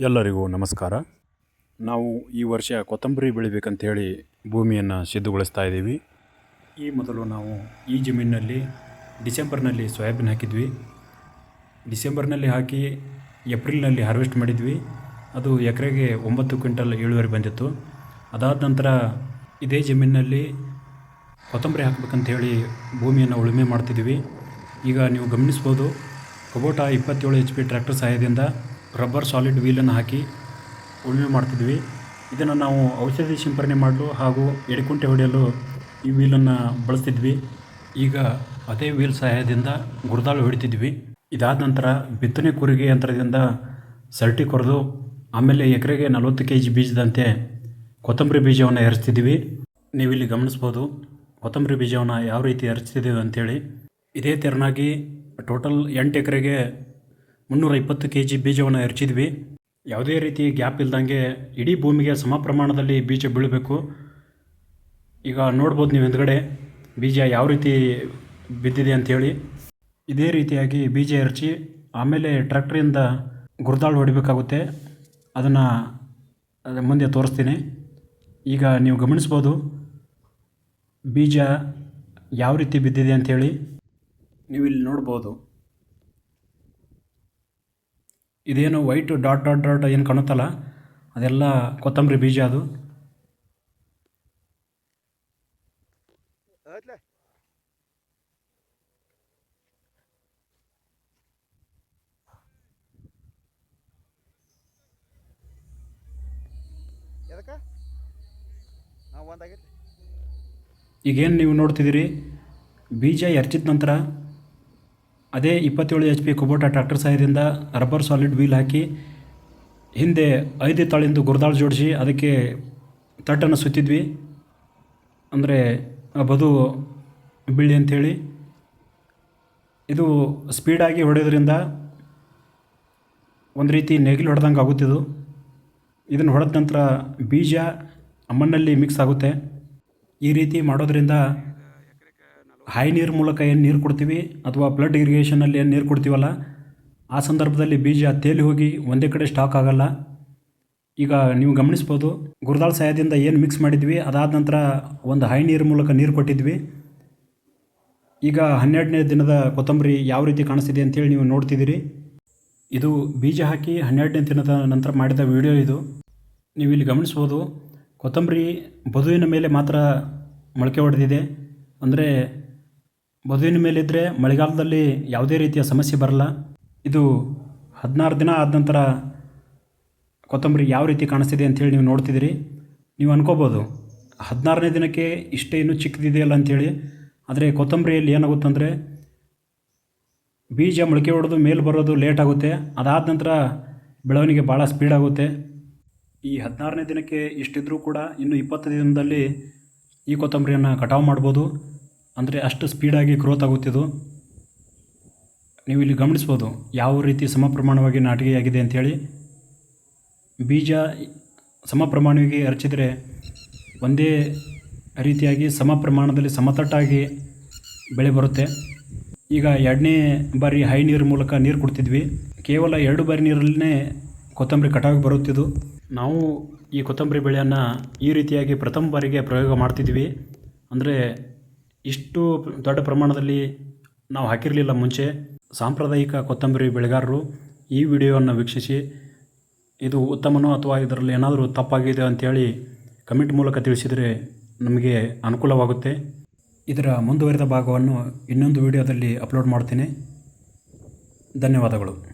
ಎಲ್ಲರಿಗೂ ನಮಸ್ಕಾರ. ನಾವು ಈ ವರ್ಷ ಕೊತ್ತಂಬರಿ ಬೆಳಿಬೇಕಂತ ಹೇಳಿ ಭೂಮಿಯನ್ನು ಸಿದ್ಧಗೊಳಿಸ್ತಾ ಇದ್ದೀವಿ. ಈ ಮೊದಲು ನಾವು ಈ ಜಮೀನಿನಲ್ಲಿ ಡಿಸೆಂಬರ್ನಲ್ಲಿ ಸೋಯಾಬೀನ್ ಹಾಕಿದ್ವಿ. ಡಿಸೆಂಬರ್ನಲ್ಲಿ ಹಾಕಿ ಏಪ್ರಿಲ್ನಲ್ಲಿ ಹಾರ್ವೆಸ್ಟ್ ಮಾಡಿದ್ವಿ. ಅದು ಎಕರೆಗೆ ಒಂಬತ್ತು ಕ್ವಿಂಟಲ್ ಇಳುವರಿ ಬಂದಿತ್ತು. ಅದಾದ ನಂತರ ಇದೇ ಜಮೀನಿನಲ್ಲಿ ಕೊತ್ತಂಬರಿ ಹಾಕಬೇಕಂತ ಹೇಳಿ ಭೂಮಿಯನ್ನು ಉಳುಮೆ ಮಾಡ್ತಿದ್ವಿ ಈಗ ನೀವು ಗಮನಿಸ್ಬೋದು ಕಬೋಟ ಇಪ್ಪತ್ತೇಳು ಎಚ್ ಪಿ ಟ್ರ್ಯಾಕ್ಟರ್ ಸಹಾಯದಿಂದ ರಬ್ಬರ್ ಸಾಲಿಡ್ ವೀಲನ್ನು ಹಾಕಿ ಉಳುಮೆ ಮಾಡ್ತಿದ್ವಿ. ಇದನ್ನು ನಾವು ಔಷಧಿ ಸಿಂಪರಣೆ ಮಾಡಲು ಹಾಗೂ ಎಡಕುಂಟೆ ಹೊಡೆಯಲು ಈ ವೀಲನ್ನು ಬಳಸ್ತಿದ್ವಿ. ಈಗ ಅದೇ ವೀಲ್ ಸಹಾಯದಿಂದ ಗುರ್ದಾಳು ಹೊಡಿತಿದ್ವಿ. ಇದಾದ ನಂತರ ಬಿತ್ತನೆ ಕೂರಿಗೆ ಯಂತ್ರದಿಂದ ಸರ್ಟಿ ಕೊರೆದು ಆಮೇಲೆ ಎಕರೆಗೆ ನಲವತ್ತು ಕೆ ಜಿ ಬೀಜದಂತೆ ಕೊತ್ತಂಬರಿ ಬೀಜವನ್ನು ಎರಚ್ತಿದ್ವಿ ನೀವಿಲ್ಲಿ ಗಮನಿಸ್ಬೋದು ಕೊತ್ತಂಬರಿ ಬೀಜವನ್ನು ಯಾವ ರೀತಿ ಎರಚ್ತಿದ್ದೀವಿ ಅಂಥೇಳಿ ಇದೇ ತೆರನಾಗಿ ಟೋಟಲ್ ಎಂಟು ಎಕರೆಗೆ ಮುನ್ನೂರ ಇಪ್ಪತ್ತು ಕೆ ಜಿ ಬೀಜವನ್ನು ಎರಚಿದ್ವಿ. ಯಾವುದೇ ರೀತಿ ಗ್ಯಾಪ್ ಇಲ್ದಂಗೆ ಇಡೀ ಭೂಮಿಗೆ ಸಮ ಪ್ರಮಾಣದಲ್ಲಿ ಬೀಜ ಬೀಳಬೇಕು. ಈಗ ನೋಡ್ಬೋದು ನೀವು ಹಿಂದ್ಗಡೆ ಬೀಜ ಯಾವ ರೀತಿ ಬಿದ್ದಿದೆ ಅಂಥೇಳಿ ಇದೇ ರೀತಿಯಾಗಿ ಬೀಜ ಎರಚಿ ಆಮೇಲೆ ಟ್ರ್ಯಾಕ್ಟ್ರಿಂದ ಗುರ್ದಾಳು ಹೊಡಿಬೇಕಾಗುತ್ತೆ. ಅದನ್ನು ಮುಂದೆ ತೋರಿಸ್ತೀನಿ. ಈಗ ನೀವು ಗಮನಿಸ್ಬೋದು ಬೀಜ ಯಾವ ರೀತಿ ಬಿದ್ದಿದೆ ಅಂಥೇಳಿ ನೀವು ಇಲ್ಲಿ ನೋಡ್ಬೋದು. ಇದೇನು ವೈಟ್ ಡಾಟ್ ಡಾಟ್ ಡಾಟ್ ಏನು ಕಾಣುತ್ತಲ್ಲ? ಅದೆಲ್ಲ ಕೊತ್ತಂಬರಿ ಬೀಜ ಅದು. ಈಗೇನು ನೀವು ನೋಡ್ತಿದ್ದೀರಿ? ಬೀಜ ಎರಚಿದ ನಂತರ ಅದೇ ಇಪ್ಪತ್ತೇಳು ಎಚ್ ಪಿ ಕುಬೋಟಾ ಟ್ರ್ಯಾಕ್ಟರ್ ಸಹಾಯದಿಂದ ರಬ್ಬರ್ ಸಾಲಿಡ್ ವೀಲ್ ಹಾಕಿ ಹಿಂದೆ ಐದು ತಾಳಿಂದು ಗುರ್ದಾಳು ಜೋಡಿಸಿ ಅದಕ್ಕೆ ತಟ್ಟನ್ನು ಸುತ್ತಿದ್ವಿ. ಅಂದರೆ ಬದು ಬೀಳಿ ಅಂಥೇಳಿ ಇದು ಸ್ಪೀಡಾಗಿ ಹೊಡೆಯೋದ್ರಿಂದ ಒಂದು ರೀತಿ ನೇಗಿಲು ಹೊಡೆದಂಗೆ ಆಗುತ್ತಿದ್ದು ಇದನ್ನು ಹೊಡೆದ ನಂತರ ಬೀಜ ಮಣ್ಣಲ್ಲಿ ಮಿಕ್ಸ್ ಆಗುತ್ತೆ. ಈ ರೀತಿ ಮಾಡೋದ್ರಿಂದ ಹೈ ನೀರು ಮೂಲಕ ಏನು ನೀರು ಕೊಡ್ತೀವಿ ಅಥವಾ ಬ್ಲಡ್ ಇರಿಗೇಷನಲ್ಲಿ ಏನು ನೀರು ಕೊಡ್ತೀವಲ್ಲ, ಆ ಸಂದರ್ಭದಲ್ಲಿ ಬೀಜ ತೇಲಿ ಹೋಗಿ ಒಂದೇ ಕಡೆ ಸ್ಟಾಕ್ ಆಗಲ್ಲ. ಈಗ ನೀವು ಗಮನಿಸ್ಬೋದು, ಗುರುದಾಳ ಸಹಾಯದಿಂದ ಏನು ಮಿಕ್ಸ್ ಮಾಡಿದ್ವಿ, ಅದಾದ ನಂತರ ಒಂದು ಹೈ ನೀರು ಮೂಲಕ ನೀರು ಕೊಟ್ಟಿದ್ವಿ. ಈಗ ಹನ್ನೆರಡನೇ ದಿನದ ಕೊತ್ತಂಬರಿ ಯಾವ ರೀತಿ ಕಾಣಿಸ್ತಿದೆ ಅಂತೇಳಿ ನೀವು ನೋಡ್ತಿದ್ದೀರಿ. ಇದು ಬೀಜ ಹಾಕಿ ಹನ್ನೆರಡನೇ ದಿನದ ನಂತರ ಮಾಡಿದ ವಿಡಿಯೋ ಇದು. ನೀವು ಇಲ್ಲಿ ಗಮನಿಸ್ಬೋದು, ಕೊತ್ತಂಬರಿ ಬದುವಿನ ಮೇಲೆ ಮಾತ್ರ ಮೊಳಕೆ ಹೊಡೆದಿದೆ ಅಂದರೆ ಬದುವಿನ ಮೇಲಿದ್ದರೆ ಮಳೆಗಾಲದಲ್ಲಿ ಯಾವುದೇ ರೀತಿಯ ಸಮಸ್ಯೆ ಬರಲ್ಲ. ಇದು ಹದಿನಾರು ದಿನ ಆದ ನಂತರ ಕೊತ್ತಂಬರಿ ಯಾವ ರೀತಿ ಕಾಣಿಸ್ತಿದೆ ಅಂಥೇಳಿ ನೀವು ನೋಡ್ತಿದ್ದೀರಿ. ನೀವು ಅನ್ಕೋಬೋದು, ಹದಿನಾರನೇ ದಿನಕ್ಕೆ ಇಷ್ಟೇ ಇನ್ನೂ ಚಿಕ್ಕದಿದೆಯಲ್ಲ ಅಂಥೇಳಿ ಆದರೆ ಕೊತ್ತಂಬರಿಯಲ್ಲಿ ಏನಾಗುತ್ತಂದರೆ ಬೀಜ ಮೊಳಕೆ ಹೊಡೆದು ಮೇಲೆ ಬರೋದು ಲೇಟ್ ಆಗುತ್ತೆ. ಅದಾದ ನಂತರ ಬೆಳವಣಿಗೆ ಭಾಳ ಸ್ಪೀಡ್ ಆಗುತ್ತೆ. ಈ ಹದಿನಾರನೇ ದಿನಕ್ಕೆ ಇಷ್ಟಿದ್ರೂ ಕೂಡ ಇನ್ನು ಇಪ್ಪತ್ತು ದಿನದಲ್ಲಿ ಈ ಕೊತ್ತಂಬರಿಯನ್ನು ಕಟಾವು ಮಾಡ್ಬೋದು. ಅಂದರೆ ಅಷ್ಟು ಸ್ಪೀಡಾಗಿ ಗ್ರೋತ್ ಆಗುತ್ತಿದ್ದು ನೀವು ಇಲ್ಲಿ ಗಮನಿಸ್ಬೋದು ಯಾವ ರೀತಿ ಸಮ ಪ್ರಮಾಣವಾಗಿ ನಾಟಿಗೆಯಾಗಿದೆ ಅಂಥೇಳಿ. ಬೀಜ ಸಮ ಪ್ರಮಾಣವಾಗಿ ಹರಚಿದರೆ ಒಂದೇ ರೀತಿಯಾಗಿ ಸಮ ಪ್ರಮಾಣದಲ್ಲಿ ಸಮತಟ್ಟಾಗಿ ಬೆಳೆ ಬರುತ್ತೆ. ಈಗ ಎರಡನೇ ಬಾರಿ ಹೈ ನೀರು ಮೂಲಕ ನೀರು ಕೊಡ್ತಿದ್ವಿ. ಕೇವಲ ಎರಡು ಬಾರಿ ನೀರಲ್ಲೇ ಕೊತ್ತಂಬರಿ ಕಟಾವಿಗೆ ಬರುತ್ತಿದ್ದು ನಾವು ಈ ಕೊತ್ತಂಬರಿ ಬೆಳೆಯನ್ನು ಈ ರೀತಿಯಾಗಿ ಪ್ರಥಮ ಬಾರಿಗೆ ಪ್ರಯೋಗ ಮಾಡ್ತಿದ್ವಿ. ಅಂದರೆ ಇಷ್ಟು ದೊಡ್ಡ ಪ್ರಮಾಣದಲ್ಲಿ ನಾವು ಹಾಕಿರಲಿಲ್ಲ ಮುಂಚೆ, ಸಾಂಪ್ರದಾಯಿಕ ಕೊತ್ತಂಬರಿ ಬೆಳೆಗಾರರು ಈ ವಿಡಿಯೋವನ್ನು ವೀಕ್ಷಿಸಿ, ಇದು ಉತ್ತಮನೋ ಅಥವಾ ಇದರಲ್ಲಿ ಏನಾದರೂ ತಪ್ಪಾಗಿದೆ ಅಂಥೇಳಿ ಕಮೆಂಟ್ ಮೂಲಕ ತಿಳಿಸಿದರೆ ನಮಗೆ ಅನುಕೂಲವಾಗುತ್ತೆ. ಇದರ ಮುಂದುವರಿದ ಭಾಗವನ್ನು ಇನ್ನೊಂದು ವಿಡಿಯೋದಲ್ಲಿ ಅಪ್ಲೋಡ್ ಮಾಡ್ತೀನಿ. ಧನ್ಯವಾದಗಳು.